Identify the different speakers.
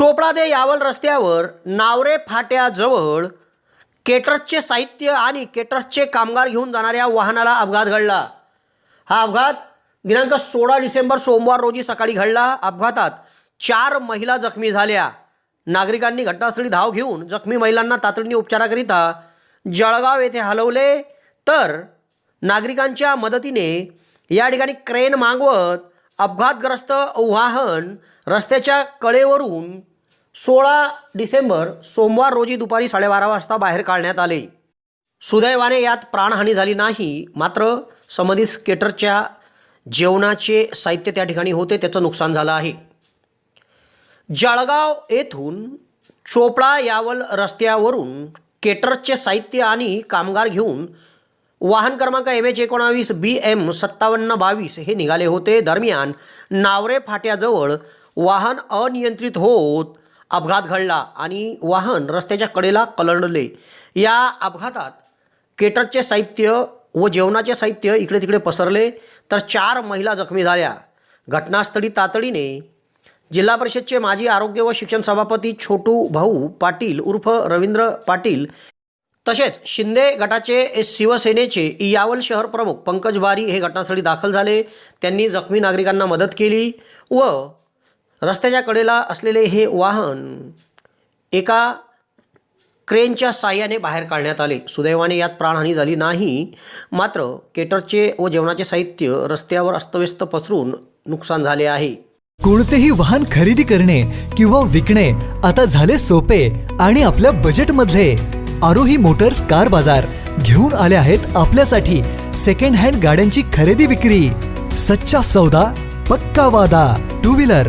Speaker 1: चोपडा ते यावल रस्त्यावर नावरे फाट्याजवळ केटर्सचे साहित्य आणि केटर्सचे कामगार घेऊन जाणाऱ्या वाहनाला अपघात घडला. हा अपघात दिनांक सोळा डिसेंबर सोमवार रोजी सकाळी घडला. अपघातात चार महिला जखमी झाल्या. नागरिकांनी घटनास्थळी धाव घेऊन जखमी महिलांना तातडीने उपचाराकरिता जळगाव येथे हलवले. तर नागरिकांच्या मदतीने या ठिकाणी क्रेन मागवत अपघातग्रस्त वाहन रस्त्याच्या कडेवरून सोळा डिसेंबर सोमवार रोजी दुपारी साडेबारा वाजता बाहेर काढण्यात आले. सुदैवाने यात प्राणहानी झाली नाही मात्र संबंधित स्केटरच्या जेवणाचे साहित्य त्या ठिकाणी होते त्याचं नुकसान झालं आहे. जळगाव येथून चोपडा यावल रस्त्यावरून केटरचे साहित्य आणि कामगार घेऊन वाहन क्रमांक एम एच एकोणावीस बी एम सत्तावन्न बावीस हे निघाले होते. दरम्यान नावरे फाट्याजवळ वाहन अनियंत्रित होत अपघात घडला आणि वाहन रस्त्याच्या कडेला कलंडले. या अपघातात केटरचे साहित्य व जेवणाचे साहित्य इकडे तिकडे पसरले तर चार महिला जखमी झाल्या. घटनास्थळी तातडीने जिल्हा परिषदचे माजी आरोग्य व शिक्षण सभापती छोटू भाऊ पाटील उर्फ रवींद्र पाटील तसेच शिंदे गटाचे शिवसेनेचे यावल शहर प्रमुख पंकज बारी हे घटनास्थळी दाखल झाले. त्यांनी जखमी नागरिकांना मदत केली व रस्त्याच्या कडेला असलेले हे वाहन एका क्रेनच्या साह्याने बाहेर काढण्यात आले. सुदैवाने यात प्राणहानी झाली नाही. मात्र केटरचे व जेवणाचे साहित्य रस्त्यावर अस्तव्यस्त पसरून नुकसान झाले आहे.
Speaker 2: कोणतेही वाहन खरेदी करणे किंवा विकणे आता झाले सोपे आणि आपल्या बजेटमधले आरोही मोटर्स कार बाजार घेऊन आले आहेत आपल्यासाठी सेकंड हँड गाड्यांची खरेदी विक्री. सच्चा सौदा पक्का वादा टू व्हीलर